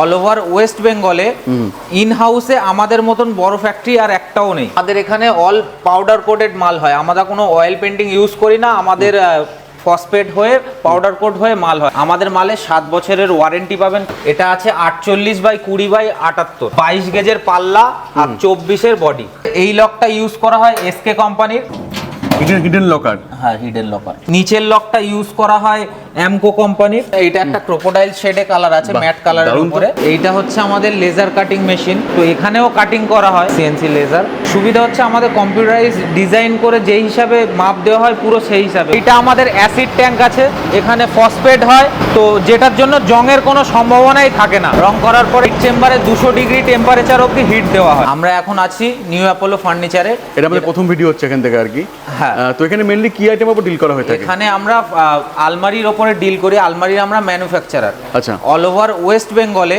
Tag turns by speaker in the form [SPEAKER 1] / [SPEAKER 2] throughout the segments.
[SPEAKER 1] All over West বেঙ্গলে in হাউসে আমাদের মতন বড় ফ্যাক্টরি আর একটাও নেই। আমাদের এখানে অল পাউডার কোটেড মাল হয়। আমরা কোনো অয়েল পেন্টিং ইউজ করি না। আমাদের ফসফেট হয়ে পাউডার কোট হয়ে মাল হয়। আমাদের মালে সাত বছরের ওয়ারেন্টি পাবেন। এটা আছে আটচল্লিশ বাই কুড়ি বাই আটাত্তর। বাইশ গেজের পাল্লা আর চব্বিশের বডি এই লকটা ইউজ করা হয় এসকে কোম্পানির
[SPEAKER 2] হিডেন লকার
[SPEAKER 1] হ্যাঁ হিডেন লকার নিচের লকটা ইউজ করা হয় অ্যামকো কোম্পানির এইটা একটা ক্রোকোডাইল শেডে কালার আছে ম্যাট কালারের। উপরে। এইটা হচ্ছে আমাদের লেজার কাটিং মেশিন তো এখানেও কাটিং করা হয় সিএনসি লেজার সুবিধা হচ্ছে আমাদের কম্পিউটারাইজ ডিজাইন করে যে হিসাবে মাপ দেওয়া হয় পুরো সেই হিসাবে। এটা আমাদের অ্যাসিড ট্যাঙ্ক আছে এখানে ফসফেট হয়। তো যেটার জন্য জংয়ের কোনো সম্ভাবনাই থাকে না। রং করার পরে চেম্বারে দুশো ডিগ্রি টেম্পারেচার অবধি হিট দেওয়া হয়। আমরা এখন আছি নিউ অ্যাপোলো ফার্নিচারে
[SPEAKER 2] এটা আমাদের প্রথম ভিডিও হচ্ছে এখান থেকে আর কি।
[SPEAKER 1] হ্যাঁ।
[SPEAKER 2] তো এখানে মেনলি কি আইটেম উপর ডিল করা হয়ে থাকে?
[SPEAKER 1] এখানে আমরা আলমারির ওপরে ডিল করি আলমারির আমরা ম্যানুফ্যাকচারার
[SPEAKER 2] আচ্ছা।
[SPEAKER 1] অল ওভার ওয়েস্ট বেঙ্গলে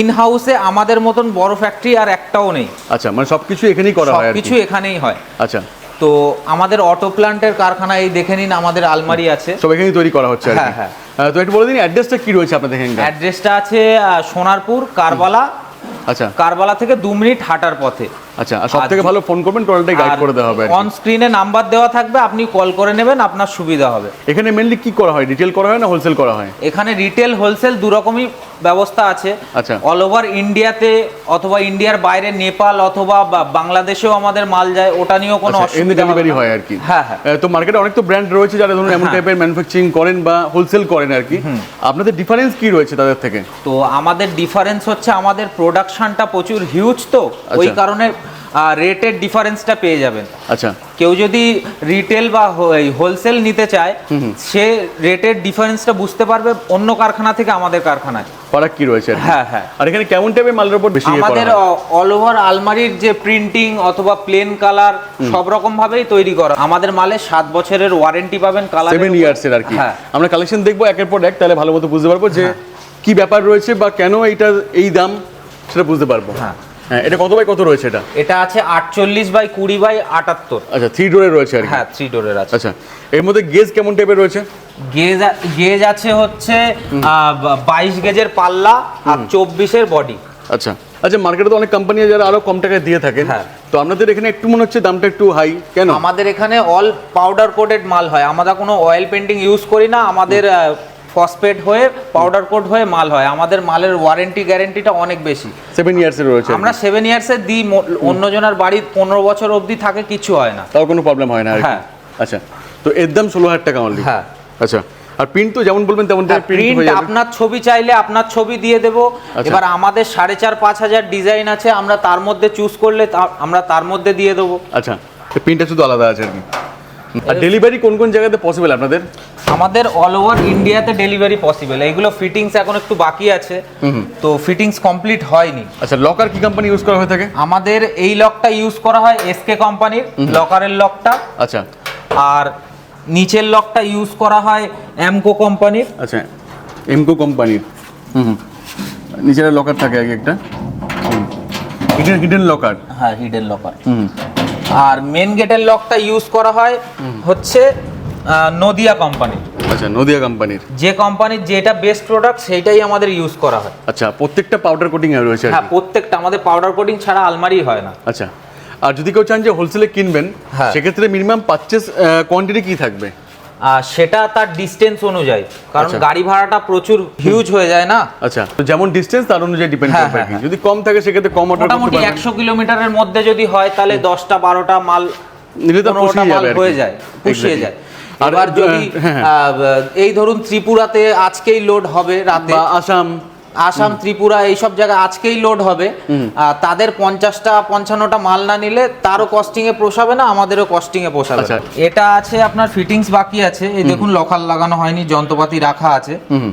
[SPEAKER 1] ইন হাউসে আমাদের মতন বড় ফ্যাক্টরি আর একটাও নেই।
[SPEAKER 2] আচ্ছা মানে সবকিছু এখানেই করা হয়
[SPEAKER 1] সবকিছু এখানেই হয়।
[SPEAKER 2] আচ্ছা।
[SPEAKER 1] তো আমাদের অটো প্ল্যান্টের কারখানা এই দেখে নিন আমাদের আলমারি আছে।
[SPEAKER 2] সব এখানেই তৈরি করা হচ্ছে
[SPEAKER 1] হ্যাঁ, হ্যাঁ।
[SPEAKER 2] তো একটু বলে দিন অ্যাড্রেসটা কি রয়েছে আপনাদের এখানকার?
[SPEAKER 1] অ্যাড্রেসটা আছে সোনারপুর কারবালা।
[SPEAKER 2] আচ্ছা।
[SPEAKER 1] কারবালা থেকে দু মিনিট হাঁটার পথে।
[SPEAKER 2] আচ্ছা আর সব থেকে ভালো ফোন করবেন টোটালটাই গাইড করে দেওয়া হবে
[SPEAKER 1] অন স্ক্রিনে নাম্বার দেওয়া থাকবে আপনি কল করে নেবেন আপনার সুবিধা হবে।
[SPEAKER 2] এখানে মেনলি কি করা হয়? রিটেল করা হয় না হোলসেল করা হয়?
[SPEAKER 1] এখানে রিটেল হোলসেল দু রকমই ব্যবস্থা আছে।
[SPEAKER 2] আচ্ছা।
[SPEAKER 1] অল ওভার ইন্ডিয়াতে অথবা ইন্ডিয়ার বাইরে নেপাল অথবা বাংলাদেশেও আমাদের মাল যায় ওটা নিয়েও কোনো
[SPEAKER 2] আচ্ছা
[SPEAKER 1] অসুবিধা
[SPEAKER 2] ডেলিভারি হয় আর কি।
[SPEAKER 1] হ্যাঁ হ্যাঁ।
[SPEAKER 2] তো মার্কেটে অনেক তো ব্র্যান্ড রয়েছে যারা ধরুন এমন। টাইপের ম্যানুফ্যাকচারিং করেন বা হোলসেল করেন আর কি। আপনাদের ডিফারেন্স কি রয়েছে তাদের থেকে?
[SPEAKER 1] তো আমাদের ডিফারেন্স হচ্ছে আমাদের প্রোডাকশনটা প্রচুর হিউজ তো। ওই
[SPEAKER 2] আচ্ছা।
[SPEAKER 1] কারণে রেটের ডিফারেন্সটা পেয়ে যাবেন।
[SPEAKER 2] আচ্ছা।
[SPEAKER 1] কেউ যদি রিটেল বা হোলসেল নিতে চায় সে রেটের ডিফারেন্সটা বুঝতে পারবে অন্য কারখানা থেকে আমাদের কারখানায়।
[SPEAKER 2] ফারাক কি রয়েছে
[SPEAKER 1] হ্যাঁ হ্যাঁ।
[SPEAKER 2] আর এখানে কেমন টাইপের মালের উপর বেশি ইয়ে
[SPEAKER 1] আমাদের অল ওভার আলমারির যে প্রিন্টিং অথবা প্লেন কালার সব রকম ভাবেই তৈরি করা। আমাদের মালে সাত বছরের ওয়ারেন্টি পাবেন কালার
[SPEAKER 2] সেভেন ইয়ার্স এর আর কি।
[SPEAKER 1] হ্যাঁ।
[SPEAKER 2] আমরা কালেকশন দেখব একের পর এক তাহলে ভালো মতো বুঝতে পারব যে কি ব্যাপার রয়েছে বা কেন এইটা এই দাম সেটা বুঝতে পারব।
[SPEAKER 1] হ্যাঁ।
[SPEAKER 2] হ্যাঁ এটা কত বাই কত রয়েছে এটা?
[SPEAKER 1] এটা আছে আটচল্লিশ বাই কুড়ি বাই আটাত্তর।
[SPEAKER 2] আচ্ছা থ্রি ডোরে রয়েছে আর
[SPEAKER 1] হ্যাঁ থ্রি ডোরের আছে।
[SPEAKER 2] আচ্ছা এর মধ্যে গেজ কেমন টাইপের রয়েছে?
[SPEAKER 1] গেজ গেজ আছে হচ্ছে বাইশ গেজের পাল্লা আর চব্বিশের বডি
[SPEAKER 2] আচ্ছা আচ্ছা মার্কেটে তো অনেক কোম্পানি যারা আরও কম টাকায় দিয়ে থাকেন।
[SPEAKER 1] হ্যাঁ।
[SPEAKER 2] তো আপনাদের এখানে একটু মনে হচ্ছে দামটা একটু হাই কেন?
[SPEAKER 1] আমাদের এখানে অল পাউডার কোটেড মাল হয়। আমরা কোনো অয়েল পেন্টিং ইউজ করি না। আমাদের ফসফেট হয়ে পাউডার কোট হয়ে মাল হয়। আমাদের মালের ওয়ারেন্টি গ্যারেন্টিটা অনেক বেশি।
[SPEAKER 2] সেভেন ইয়ার্স এর রয়েছে।
[SPEAKER 1] আমরা সেভেন ইয়ার্সের দিই অন্যজনের বাড়ি পনেরো বছর অবধি থাকে কিছু হয় না।
[SPEAKER 2] তাও কোনো প্রবলেম হয় না
[SPEAKER 1] হ্যাঁ।
[SPEAKER 2] আচ্ছা। তো এর দাম ষোলো হাজার টাকা অনলি
[SPEAKER 1] হ্যাঁ।
[SPEAKER 2] আচ্ছা। আর প্রিন্ট তো যেমন বলবেন তেমন প্রিন্ট হয়ে
[SPEAKER 1] আপনার ছবি চাইলে আপনার ছবি দিয়ে দেব।
[SPEAKER 2] আচ্ছা।
[SPEAKER 1] এবার আমাদের সাড়ে চার পাঁচ হাজার ডিজাইন আছে আমরা তার মধ্যে চুজ করলে আমরা তার মধ্যে দিয়ে দেবো।
[SPEAKER 2] আচ্ছা। প্রিন্টটা শুধু আলাদা আছে আর কি। আর ডেলিভারি কোন কোন জায়গাতে পসিবল আপনাদের?
[SPEAKER 1] আমাদের অল ওভার ইন্ডিয়াতে ডেলিভারি পসিবল এইগুলো ফিটিংস এখন একটু বাকি আছে। তো ফিটিংস কমপ্লিট হয়নি।
[SPEAKER 2] আচ্ছা লকার কি কোম্পানি ইউজ করা হয়ে থাকে?
[SPEAKER 1] আমাদের এই লকটা ইউজ করা হয় এসকে কোম্পানির লকারের লকটা
[SPEAKER 2] আচ্ছা।
[SPEAKER 1] আর নিচের লকটা ইউজ করা হয় এমকো কোম্পানির
[SPEAKER 2] আচ্ছা এমকো কোম্পানির হুম নিচের লকার থাকে এক একটা। হিডেন হিডেন লকার
[SPEAKER 1] হ্যাঁ হিডেন লকার
[SPEAKER 2] হুম।
[SPEAKER 1] আর মেন গেটের লকটা ইউজ করা হয় হচ্ছে নদিয়া কোম্পানির
[SPEAKER 2] আচ্ছা নদিয়া কোম্পানির
[SPEAKER 1] যে কোম্পানির যেটা বেস্ট প্রোডাক্ট সেটাই আমাদের ইউজ করা হয়।
[SPEAKER 2] আচ্ছা প্রত্যেকটা পাউডার কোটিং এর রয়েছে
[SPEAKER 1] হ্যাঁ প্রত্যেকটা আমাদের পাউডার কোটিং ছাড়া আলমারি হয় না।
[SPEAKER 2] আচ্ছা আর যদি কেউ চান যে হোলসেলে কিনবেন
[SPEAKER 1] হ্যাঁ।
[SPEAKER 2] সেক্ষেত্রে মিনিমাম পারচেস কোয়ান্টিটি কি থাকবে?
[SPEAKER 1] সেটা তার ডিস্টেন্স অনুযায়ী। কারণ
[SPEAKER 2] আচ্ছা।
[SPEAKER 1] গাড়ি ভাড়াটা প্রচুর হিউজ হয়ে যায় না?
[SPEAKER 2] আচ্ছা তো যেমন ডিস্টেন্স তার অনুযায়ী ডিপেন্ড
[SPEAKER 1] হ্যাঁ,
[SPEAKER 2] করবে আর কি।
[SPEAKER 1] হ্যাঁ,
[SPEAKER 2] যদি কম থাকে সেক্ষেত্রে কম অর্ডার
[SPEAKER 1] মোটামুটি একশো কিলোমিটারের মধ্যে যদি হয় তাহলে দশটা বারোটা মাল
[SPEAKER 2] নিলে তো পুষিয়ে
[SPEAKER 1] মাল হয়ে যায় পুষিয়ে. যায়। এবার যদি
[SPEAKER 2] হ্যাঁ,
[SPEAKER 1] এই ধরুন ত্রিপুরাতে আজকেই লোড হবে রাতে।
[SPEAKER 2] আসাম।
[SPEAKER 1] আসাম ত্রিপুরা এইসব জায়গায় আজকেই লোড হবে। তাদের পঞ্চাশটা পঞ্চান্নটা মাল না নিলে তারও কস্টিং এ পোষাবে না আমাদেরও কস্টিং এ পোষাবে
[SPEAKER 2] আচ্ছা।
[SPEAKER 1] এটা আছে আপনার ফিটিংস বাকি আছে। এই দেখুন লকার লাগানো হয়নি যন্ত্রপাতি রাখা আছে।
[SPEAKER 2] হুম।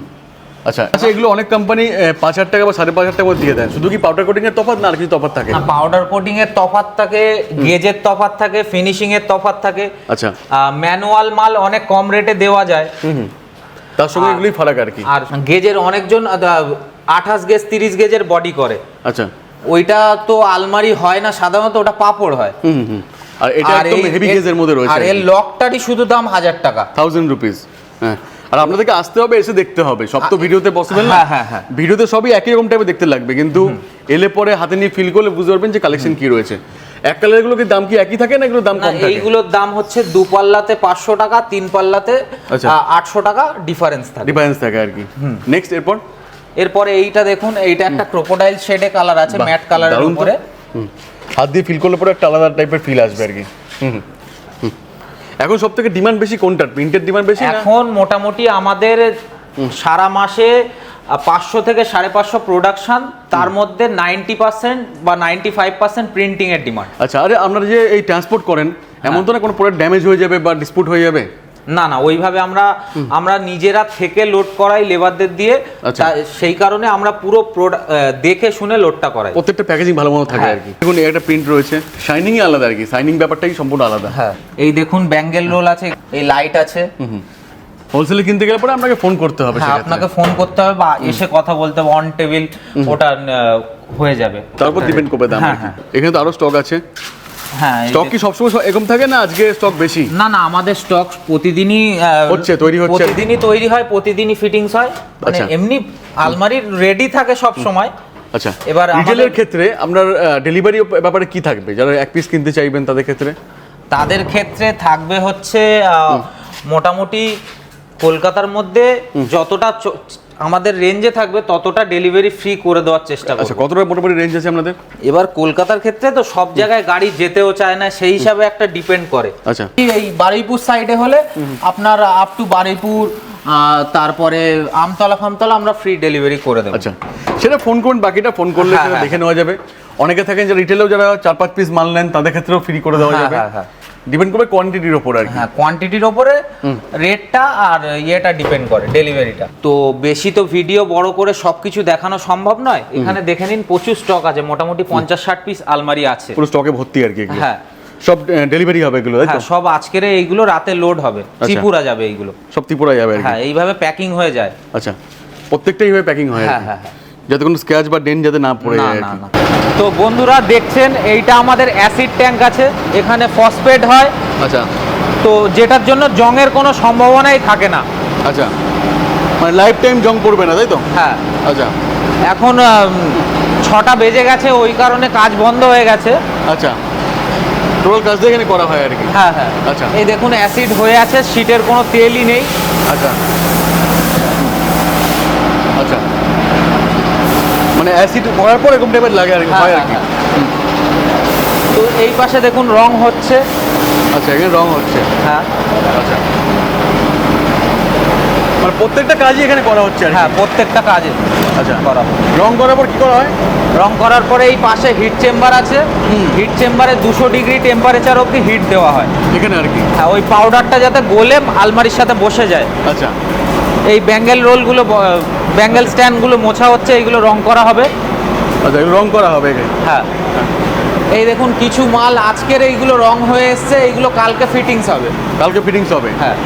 [SPEAKER 2] আচ্ছা। আচ্ছা এগুলো অনেক কোম্পানি পাঁচ হাজার টাকা বা সাড়ে পাঁচ হাজার টাকা করে দিয়ে দেন শুধু কি পাউডার কোটিং এর তফাৎ না আর কিছু থাকে?
[SPEAKER 1] পাউডার কোটিং এর তফাত থাকে গেজের তফাত থাকে ফিনিশিং এর তফাত থাকে।
[SPEAKER 2] আচ্ছা।
[SPEAKER 1] ম্যানুয়াল মাল অনেক কম রেটে দেওয়া যায়।
[SPEAKER 2] তার সঙ্গে
[SPEAKER 1] আর-
[SPEAKER 2] এগুলোই ফারাক আর কি।
[SPEAKER 1] আর গেজের অনেকজন আঠাশ গেজ তিরিশ গেজের বডি করে।
[SPEAKER 2] আচ্ছা।
[SPEAKER 1] ওইটা তো আলমারি হয় না সাধারণত ওটা পাপড় হয়।
[SPEAKER 2] আর এটা একদম হেভি গেজের মধ্যে রয়েছে
[SPEAKER 1] আর এর লকটারই শুধু দাম হাজার টাকা।
[SPEAKER 2] থাউজেন্ড রুপিস হ্যাঁ। আর আপনাদেরকে আসতে হবে এসে দেখতে হবে। সব তো ভিডিওতে পসিবল না।
[SPEAKER 1] হ্যাঁ, হ্যাঁ, হ্যাঁ।
[SPEAKER 2] ভিডিওতে সবই একই রকম টাইপের দেখতে লাগবে। কিন্তু এলে পরে হাতে নিয়ে ফিল করলে বুঝতে পারবেন যে কালেকশন কি রয়েছে। এক কালারেরগুলো কি দাম কি একই থাকে না এগুলো দাম কম থাকে?
[SPEAKER 1] এইগুলোর দাম হচ্ছে দু পাল্লাতে পাঁচশো টাকা তিন পাল্লাতে
[SPEAKER 2] আচ্ছা।
[SPEAKER 1] আটশো টাকা ডিফারেন্স থাকে।
[SPEAKER 2] ডিফারেন্স থাকে আর কি। নেক্সট এরপর?
[SPEAKER 1] এরপরে এইটা দেখুন এইটা একটা ক্রোকোডাইল শেডে কালার আছে ম্যাট কালারের। উপরে।
[SPEAKER 2] হাত দিয়ে ফিল করলে পরে একটা আলাদা টাইপের ফিল আসবে আর কি। এখন সব থেকে ডিমান্ড বেশি কোনটার? প্রিন্টের ডিমান্ড বেশি
[SPEAKER 1] এখন মোটামুটি আমাদের সারা মাসে পাঁচশো থেকে সাড়ে পাঁচশো প্রোডাকশন তার মধ্যে নাইনটি পার্সেন্ট বা নাইনটি ফাইভ পার্সেন্ট প্রিন্টিং এর ডিমান্ড
[SPEAKER 2] আচ্ছা আরে আপনারা যে এই ট্রান্সপোর্ট করেন এমন
[SPEAKER 1] হ্যাঁ।
[SPEAKER 2] তো না কোনো প্রোডাক্ট ড্যামেজ হয়ে যাবে বা ডিসপুট হয়ে যাবে?
[SPEAKER 1] না না ওইভাবে আমরা আমরা নিজেরা থেকে লোড করাই লেবারদের দিয়ে
[SPEAKER 2] আচ্ছা।
[SPEAKER 1] সেই কারণে আমরা পুরো দেখে শুনে লোডটা করাই।
[SPEAKER 2] প্রত্যেকটা প্যাকেজিং ভালো মতো থাকে
[SPEAKER 1] হ্যাঁ।
[SPEAKER 2] আর কি। দেখুন একটা প্রিন্ট রয়েছে শাইনিং আলাদা আর কি শাইনিং ব্যাপারটাই সম্পূর্ণ আলাদা।
[SPEAKER 1] হ্যাঁ এই দেখুন ব্যাঙ্গেল রোল আছে এই লাইট আছে।
[SPEAKER 2] হোলসেলে কিনতে গেলে পরে আপনাকে ফোন করতে হবে
[SPEAKER 1] হ্যাঁ আপনাকে ফোন করতে হবে বা এসে কথা বলতে হবে অন টেবিল ওটা হয়ে যাবে।
[SPEAKER 2] তারপর ডিপেন্ড করবে দাম।
[SPEAKER 1] হ্যাঁ, হ্যাঁ।
[SPEAKER 2] এখানে তো আরও স্টক আছে।
[SPEAKER 1] হ্যাঁ
[SPEAKER 2] স্টক কি সবসময় এরকম থাকে না আজকে স্টক বেশি?
[SPEAKER 1] না না আমাদের স্টক প্রতিদিনই
[SPEAKER 2] হচ্ছে, তৈরি হচ্ছে।
[SPEAKER 1] প্রতিদিনই তৈরি হয় প্রতিদিনই ফিটিংস হয়। মানে
[SPEAKER 2] আচ্ছা।
[SPEAKER 1] এমনি আলমারির রেডি থাকে সব সময়
[SPEAKER 2] আচ্ছা।
[SPEAKER 1] এবার
[SPEAKER 2] রিটেলের ক্ষেত্রে আপনার ডেলিভারি ব্যাপারে কি থাকবে? যারা এক পিস কিনতে চাইবেন তাদের ক্ষেত্রে?
[SPEAKER 1] তাদের ক্ষেত্রে থাকবে হচ্ছে আহ, মোটামুটি কলকাতার মধ্যে যতটা চ- আমাদের রেঞ্জে থাকবে ততটা ডেলিভারি ফ্রি করে দেওয়ার চেষ্টা
[SPEAKER 2] আচ্ছা কতটা মোটামুটি রেঞ্জ আছে আপনাদের?
[SPEAKER 1] এবার কলকাতার ক্ষেত্রে তো সব জায়গায় গাড়ি যেতেও চায় না সেই হিসাবে একটা ডিপেন্ড করে।
[SPEAKER 2] আচ্ছা।
[SPEAKER 1] এই বারুইপুর সাইডে হলে আপনার আপ টু বারুইপুর তারপরে আমতলা ফামতলা আমরা ফ্রি ডেলিভারি করে দেবো।
[SPEAKER 2] আচ্ছা সেটা ফোন করুন বাকিটা ফোন করলে
[SPEAKER 1] হ্যাঁ,
[SPEAKER 2] সেটা
[SPEAKER 1] হ্যাঁ।
[SPEAKER 2] দেখে নেওয়া যাবে। অনেকে থাকেন যে রিটেলেও যারা চার পাঁচ পিস মাল নেন তাদের ক্ষেত্রেও ফ্রি করে দেওয়া
[SPEAKER 1] হ্যাঁ,
[SPEAKER 2] যাবে।
[SPEAKER 1] হ্যাঁ, হ্যাঁ।
[SPEAKER 2] ডিপেন্ড করবে কোয়ান্টিটির ওপর আর কি।
[SPEAKER 1] হ্যাঁ কোয়ান্টিটির ওপরে রেটটা আর ইয়েটা ডিপেন্ড করে ডেলিভারিটা তো বেশি তো ভিডিও বড় করে সবকিছু দেখানো সম্ভব নয়? এখানে দেখে নিন প্রচুর স্টক আছে মোটামুটি পঞ্চাশ ষাট পিস আলমারি আছে।
[SPEAKER 2] পুরো স্টকে ভর্তি আর কি
[SPEAKER 1] হ্যাঁ।
[SPEAKER 2] সব ডেলিভারি হবে এগুলো
[SPEAKER 1] হ্যাঁ সব আজকের এইগুলো রাতে লোড হবে। ত্রিপুরা যাবে এইগুলো।
[SPEAKER 2] সব ত্রিপুরা যাবে
[SPEAKER 1] হ্যাঁ এইভাবে প্যাকিং হয়ে যায়।
[SPEAKER 2] আচ্ছা। প্রত্যেকটাই ভাবে প্যাকিং হয়
[SPEAKER 1] হ্যাঁ হ্যাঁ হ্যাঁ।
[SPEAKER 2] যাতে কোনো স্ক্র্যাচ বা ডেন যাতে না পড়ে
[SPEAKER 1] না
[SPEAKER 2] যায়
[SPEAKER 1] না তো বন্ধুরা দেখছেন এইটা আমাদের অ্যাসিড ট্যাঙ্ক আছে এখানে ফসফেট হয়।
[SPEAKER 2] আচ্ছা।
[SPEAKER 1] তো যেটার জন্য জংয়ের কোনো সম্ভাবনাই থাকে না।
[SPEAKER 2] আচ্ছা। মানে লাইফ টাইম জং পড়বে না তাই তো?
[SPEAKER 1] হ্যাঁ।
[SPEAKER 2] আচ্ছা।
[SPEAKER 1] এখন ছটা বেজে গেছে ওই কারণে কাজ বন্ধ হয়ে গেছে।
[SPEAKER 2] আচ্ছা। টোটাল কাজ এখানে করা হয় আর কি?
[SPEAKER 1] হ্যাঁ হ্যাঁ।
[SPEAKER 2] আচ্ছা।
[SPEAKER 1] এই দেখুন অ্যাসিড হয়ে আছে শীটের কোনো তেলই নেই।
[SPEAKER 2] আচ্ছা। মানে অ্যাসিড করার পর এরকম টাইপের লাগে আর কি
[SPEAKER 1] হ্যাঁ,
[SPEAKER 2] হয় আর
[SPEAKER 1] হ্যাঁ,
[SPEAKER 2] কি
[SPEAKER 1] তো এই পাশে দেখুন রং হচ্ছে।
[SPEAKER 2] আচ্ছা এখানে রং হচ্ছে।
[SPEAKER 1] হ্যাঁ।
[SPEAKER 2] আচ্ছা। মানে প্রত্যেকটা কাজই এখানে করা হচ্ছে আর
[SPEAKER 1] হ্যাঁ প্রত্যেকটা কাজে
[SPEAKER 2] আচ্ছা।
[SPEAKER 1] করা হয়।
[SPEAKER 2] রং করার পর কি করা হয়?
[SPEAKER 1] রং করার পরে এই পাশে হিট চেম্বার আছে। হিট চেম্বারে দুশো ডিগ্রি টেম্পারেচার অবধি হিট দেওয়া হয়।
[SPEAKER 2] এখানে আর কি।
[SPEAKER 1] হ্যাঁ ওই পাউডারটা যাতে গলে আলমারির সাথে বসে যায়।
[SPEAKER 2] আচ্ছা।
[SPEAKER 1] এই ব্যাঙ্গেল রোলগুলো ব্যাঙ্গেল স্ট্যান্ডগুলো মোছা হচ্ছে এইগুলো রং করা হবে।
[SPEAKER 2] আচ্ছা রং করা হবে
[SPEAKER 1] হ্যাঁ। এই দেখুন কিছু মাল আজকের এইগুলো রং হয়ে এসছে এইগুলো কালকে ফিটিংস হবে।
[SPEAKER 2] কালকে ফিটিংস হবে?
[SPEAKER 1] হ্যাঁ।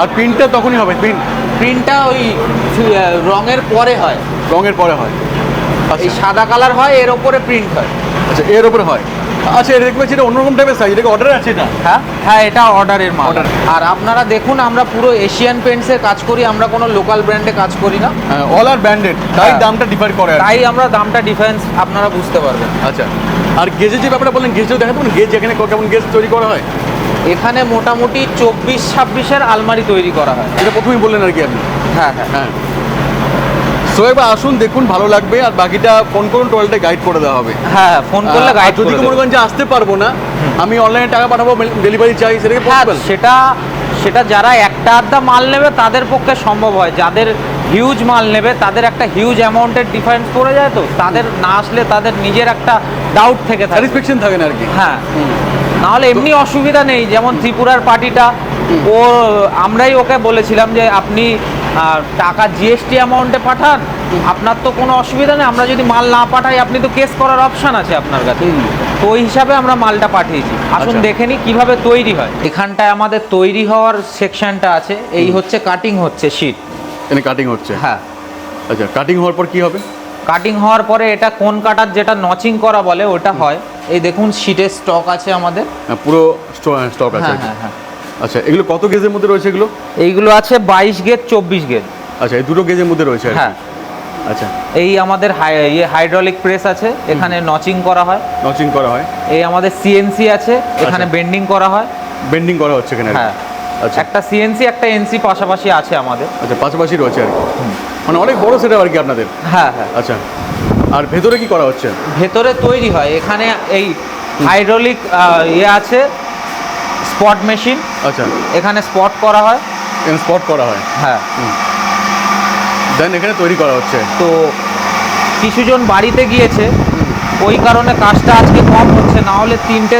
[SPEAKER 2] আর প্রিন্টটা তখনই হবে প্রিন্ট
[SPEAKER 1] প্রিন্টটা ওই রঙের পরে হয়।
[SPEAKER 2] রঙের পরে হয়।
[SPEAKER 1] এই
[SPEAKER 2] আচ্ছা।
[SPEAKER 1] সাদা কালার হয় এর ওপরে প্রিন্ট হয়।
[SPEAKER 2] আচ্ছা এর ওপরে হয়? আচ্ছা এটা দেখবে এটা অন্যরকম টাইপের সাইজ এটা অর্ডার আছে এটা?
[SPEAKER 1] হ্যাঁ হ্যাঁ এটা অর্ডারের মাল। আর আপনারা দেখুন আমরা পুরো এশিয়ান কাজ করি আমরা কোনো লোকাল ব্র্যান্ডে কাজ করি না।
[SPEAKER 2] হ্যাঁ অল আর ব্র্যান্ডেড তাই
[SPEAKER 1] হ্যাঁ।
[SPEAKER 2] দামটা ডিফার করে আর
[SPEAKER 1] তাই আমরা দামটা ডিফারেন্স আপনারা বুঝতে পারবেন।
[SPEAKER 2] আচ্ছা আর গেজের যে ব্যাপারটা বললেন গেজও দেখাতে পারেন? গেজ এখানে কেমন গেজ তৈরি করা হয়?
[SPEAKER 1] এখানে মোটামুটি চব্বিশ ছাব্বিশের আলমারি তৈরি করা হয়।
[SPEAKER 2] এটা প্রথমেই বললেন আর কি আপনি।
[SPEAKER 1] হ্যাঁ হ্যাঁ।
[SPEAKER 2] হ্যাঁ। সো এবার আসুন দেখুন ভালো লাগবে আর বাকিটা ফোন করুন টোটালটা গাইড করে দেওয়া হবে।
[SPEAKER 1] হ্যাঁ ফোন করলে গাইড
[SPEAKER 2] যদি মনে করেন যে আসতে পারব না আমি অনলাইনে টাকা পাঠাবো ডেলিভারি চাই সেটা কি
[SPEAKER 1] হ্যাঁ সেটা সেটা যারা একটা আধটা মাল নেবে তাদের পক্ষে সম্ভব হয়। যাদের হিউজ মাল নেবে তাদের একটা হিউজ অ্যামাউন্টের ডিফারেন্স পড়ে যায় তো তাদের না আসলে তাদের নিজের একটা ডাউট থেকে থাকে।
[SPEAKER 2] স্যাটিসফ্যাকশন থাকে না আর কি।
[SPEAKER 1] হ্যাঁ। নাহলে এমনি অসুবিধা নেই যেমন ত্রিপুরার পার্টিটা ও আমরাই ওকে বলেছিলাম যে আপনি টাকা জিএসটি অ্যামাউন্টে পাঠান আপনার তো কোনো অসুবিধা নেই। আমরা যদি মাল না পাঠাই আপনি তো কেস করার অপশান আছে আপনার কাছে। তো ওই হিসাবে আমরা মালটা পাঠিয়েছি। আসুন
[SPEAKER 2] আচ্ছা।
[SPEAKER 1] দেখে নিই কীভাবে তৈরি হয়। এখানটায় আমাদের তৈরি হওয়ার সেকশনটা আছে। এই হচ্ছে কাটিং হচ্ছে শীট
[SPEAKER 2] এখানে কাটিং হচ্ছে?
[SPEAKER 1] হ্যাঁ।
[SPEAKER 2] আচ্ছা কাটিং হওয়ার পর কি হবে?
[SPEAKER 1] কাটিং হওয়ার পরে এটা কোন কাটার যেটা নচিং করা বলে ওটা হয়। এই দেখুন শীটের স্টক আছে আমাদের।
[SPEAKER 2] হ্যাঁ, পুরো স্টক আছে
[SPEAKER 1] হ্যাঁ হ্যাঁ হ্যাঁ।
[SPEAKER 2] আচ্ছা এগুলো কত গেজের মধ্যে রয়েছে এগুলো?
[SPEAKER 1] এইগুলো আছে বাইশ গেজ চব্বিশ গেজ।
[SPEAKER 2] আচ্ছা এই দুটো গেজের মধ্যে রয়েছে
[SPEAKER 1] হ্যাঁ।
[SPEAKER 2] আচ্ছা।
[SPEAKER 1] এই আমাদের হাই- ইয়ে হাইড্রোলিক প্রেস আছে এখানে নচিং করা হয়।
[SPEAKER 2] নচিং করা হয়।
[SPEAKER 1] এই আমাদের সিএনসি আছে এখানে
[SPEAKER 2] আচ্ছা।
[SPEAKER 1] বেন্ডিং করা হয়।
[SPEAKER 2] বেন্ডিং করা হচ্ছে এখানে
[SPEAKER 1] হ্যাঁ।
[SPEAKER 2] আচ্ছা।
[SPEAKER 1] একটা সিএনসি একটা এনসি পাশাপাশি আছে আমাদের।
[SPEAKER 2] আচ্ছা পাশাপাশি রয়েছে আর কি? মানে অনেক বড় সেটা আর কি আপনাদের?
[SPEAKER 1] হ্যাঁ হ্যাঁ।
[SPEAKER 2] আচ্ছা। আর ভেতরে কি করা হচ্ছে?
[SPEAKER 1] ভেতরে তৈরি হয়। এখানে এই হাইড্রোলিক ইয়ে আছে স্পট মেশিন।
[SPEAKER 2] আচ্ছা।
[SPEAKER 1] এখানে স্পট করা হয়।
[SPEAKER 2] এখানে স্পট করা হয়?
[SPEAKER 1] হ্যাঁ।
[SPEAKER 2] দেন এখানে তৈরি করা হচ্ছে।
[SPEAKER 1] তো কিছুজন বাড়িতে গিয়েছে। ওই কারণে কাজটা আজকে কম হচ্ছে না হলে তিনটে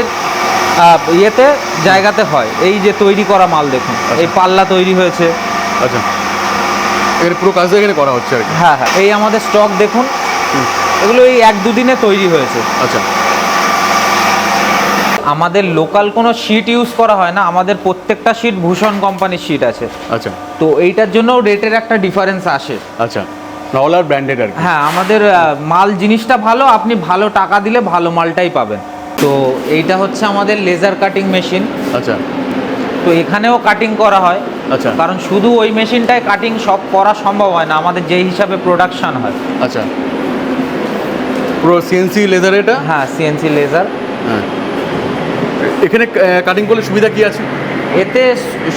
[SPEAKER 1] ইয়েতে জায়গাতে হয়। এই যে তৈরি করা মাল দেখুন এই পাল্লা তৈরি হয়েছে।
[SPEAKER 2] আচ্ছা। এর পুরো কাজটা এখানে করা হচ্ছে আর কি?
[SPEAKER 1] হ্যাঁ হ্যাঁ। এই আমাদের স্টক দেখুন। এগুলো এই এক দুদিনে তৈরি হয়েছে।
[SPEAKER 2] আচ্ছা।
[SPEAKER 1] আমাদের লোকাল কোনো শিট ইউজ করা হয় না আমাদের প্রত্যেকটা শিট ভূষণ কোম্পানির শিট আছে।
[SPEAKER 2] আচ্ছা।
[SPEAKER 1] তো এইটার জন্য রেটের একটা ডিফারেন্স আসে।
[SPEAKER 2] আচ্ছা আর ব্র্যান্ডেড আর
[SPEAKER 1] হ্যাঁ আমাদের মাল জিনিসটা ভালো আপনি ভালো টাকা দিলে ভালো মালটাই পাবেন। তো এইটা হচ্ছে আমাদের লেজার কাটিং মেশিন
[SPEAKER 2] আচ্ছা।
[SPEAKER 1] তো এখানেও কাটিং করা হয়।
[SPEAKER 2] আচ্ছা।
[SPEAKER 1] কারণ শুধু ওই মেশিনটায় কাটিং সব করা সম্ভব হয় না আমাদের যেই হিসাবে প্রোডাকশন হয়।
[SPEAKER 2] আচ্ছা। পুরো সিএনসি লেদার এটা?
[SPEAKER 1] হ্যাঁ সিএনসি লেজার
[SPEAKER 2] হ্যাঁ। এখানে কাটিং করলে সুবিধা কি আছে?
[SPEAKER 1] এতে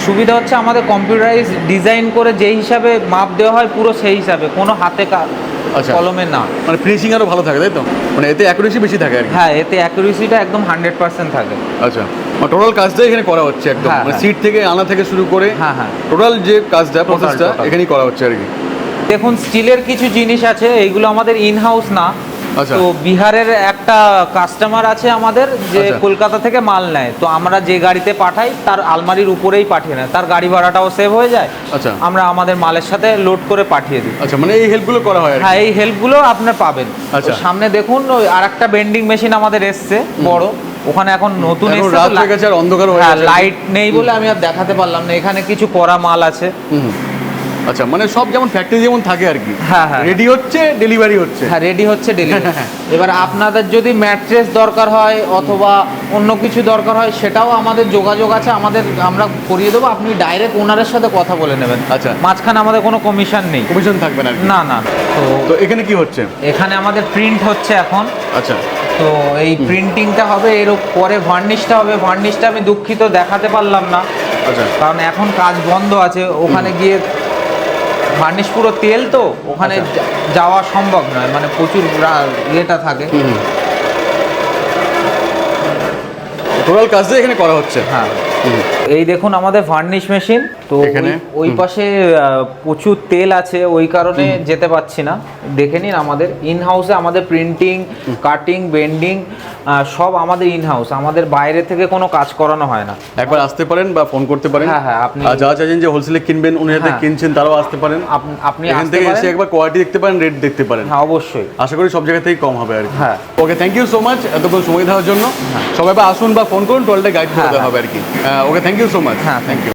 [SPEAKER 1] সুবিধা হচ্ছে আমাদের কম্পিউটারাইজ ডিজাইন করে যেই হিসাবে মাপ দেওয়া হয় পুরো সেই হিসাবে কোনো হাতে
[SPEAKER 2] আচ্ছা।
[SPEAKER 1] কলমে না।
[SPEAKER 2] মানে ফিনিশিং আরও ভালো থাকে তাই তো? মানে এতে অ্যাকুরেসি বেশি থাকে আর
[SPEAKER 1] হ্যাঁ এতে অ্যাকুরেসিটা একদম হান্ড্রেড পার্সেন্ট থাকে।
[SPEAKER 2] আচ্ছা। টোটাল কাজটাই এখানে করা হচ্ছে একদম।
[SPEAKER 1] হ্যাঁ,
[SPEAKER 2] মানে
[SPEAKER 1] হ্যাঁ।
[SPEAKER 2] সিট থেকে আনা থেকে শুরু করে
[SPEAKER 1] হ্যাঁ হ্যাঁ।
[SPEAKER 2] টোটাল যে কাজটা প্রসেসটা এখানেই করা হচ্ছে আর কি।
[SPEAKER 1] দেখুন স্টিলের কিছু জিনিস আছে এইগুলো আমাদের ইন হাউস না। তো বিহারের একটা কাস্টমার আছে আমাদের যে
[SPEAKER 2] আচ্ছা।
[SPEAKER 1] কলকাতা থেকে মাল নেয়। তো আমরা যে গাড়িতে পাঠাই তার আলমারির উপরেই পাঠিয়ে নেয়। তার গাড়ি ভাড়াটাও সেভ হয়ে যায়।
[SPEAKER 2] আচ্ছা।
[SPEAKER 1] আমরা আমাদের মালের সাথে লোড করে পাঠিয়ে দিই।
[SPEAKER 2] আচ্ছা মানে এই হেল্পগুলো করা হয়
[SPEAKER 1] হ্যাঁ এই হেল্পগুলো আপনার পাবেন।
[SPEAKER 2] আচ্ছা।
[SPEAKER 1] সামনে দেখুন ওই আর একটা বেন্ডিং মেশিন আমাদের এসছে বড়। ওখানে এখন নতুন এসছে
[SPEAKER 2] রাত হয়ে গেছে আর অন্ধকার হয়ে
[SPEAKER 1] হ্যাঁ লাইট নেই বলে আমি আর দেখাতে পারলাম না। এখানে কিছু করা মাল আছে।
[SPEAKER 2] আচ্ছা মানে সব যেমন ফ্যাক্টরি যেমন থাকে আর কি।
[SPEAKER 1] হ্যাঁ, হ্যাঁ।
[SPEAKER 2] রেডি হচ্ছে ডেলিভারি হচ্ছে।
[SPEAKER 1] হ্যাঁ রেডি হচ্ছে ডেলিভারি এবার আপনাদের যদি ম্যাট্রেস দরকার হয় অথবা অন্য কিছু দরকার হয় সেটাও আমাদের যোগাযোগ আছে আমাদের আমরা করিয়ে দেবো। আপনি ডাইরেক্ট ওনারের সাথে কথা বলে নেবেন।
[SPEAKER 2] আচ্ছা।
[SPEAKER 1] মাঝখানে আমাদের কোনো কমিশন নেই।
[SPEAKER 2] কমিশন থাকবে না
[SPEAKER 1] না না। তো
[SPEAKER 2] তো এখানে কি হচ্ছে?
[SPEAKER 1] এখানে আমাদের প্রিন্ট হচ্ছে এখন।
[SPEAKER 2] আচ্ছা।
[SPEAKER 1] তো এই প্রিন্টিংটা হবে এর পরে ভার্নিশটা হবে। ভার্নিশটা আমি দুঃখিত দেখাতে পারলাম না।
[SPEAKER 2] আচ্ছা।
[SPEAKER 1] কারণ এখন কাজ বন্ধ আছে। ওখানে গিয়ে ভার্নিশ পুরো তেল তো ওখানে
[SPEAKER 2] আচ্ছা।
[SPEAKER 1] যাওয়া সম্ভব নয় মানে প্রচুর ইয়েটা থাকে
[SPEAKER 2] টোটাল কাজটা এখানে করা হচ্ছে
[SPEAKER 1] হ্যাঁ। এই দেখুন আমাদের ভার্নিশ মেশিন তো ওই- পাশে প্রচুর তেল আছে ওই কারণে যেতে পারছি না। দেখে নিন আমাদের ইন হাউসে আমাদের প্রিন্টিং কাটিং বেন্ডিং সব আমাদের ইন হাউস আমাদের বাইরে থেকে কোনো কাজ করানো হয় না।
[SPEAKER 2] একবার আসতে পারেন বা ফোন করতে পারেন।
[SPEAKER 1] হ্যাঁ, হ্যাঁ, আপনি-
[SPEAKER 2] যারা চাইছেন যে হোলসেলে কিনবেন উনি যাতে
[SPEAKER 1] হ্যাঁ।
[SPEAKER 2] কিনছেন তারাও আসতে পারেন।
[SPEAKER 1] আপনি
[SPEAKER 2] এখান থেকে এসে একবার কোয়ালিটি দেখতে পারেন রেট দেখতে পারেন।
[SPEAKER 1] হ্যাঁ অবশ্যই।
[SPEAKER 2] আশা করি সব জায়গা থেকেই কম হবে আর কি।
[SPEAKER 1] হ্যাঁ।
[SPEAKER 2] Okay thank you so much এতক্ষণ সময় দেওয়ার জন্য। সবাই বা আসুন বা ফোন করুন টোটালটা গাইড করে
[SPEAKER 1] হ্যাঁ,
[SPEAKER 2] দেওয়া হবে আর কি। Okay thank you so much
[SPEAKER 1] হ্যাঁ,
[SPEAKER 2] থ্যাংক ইউ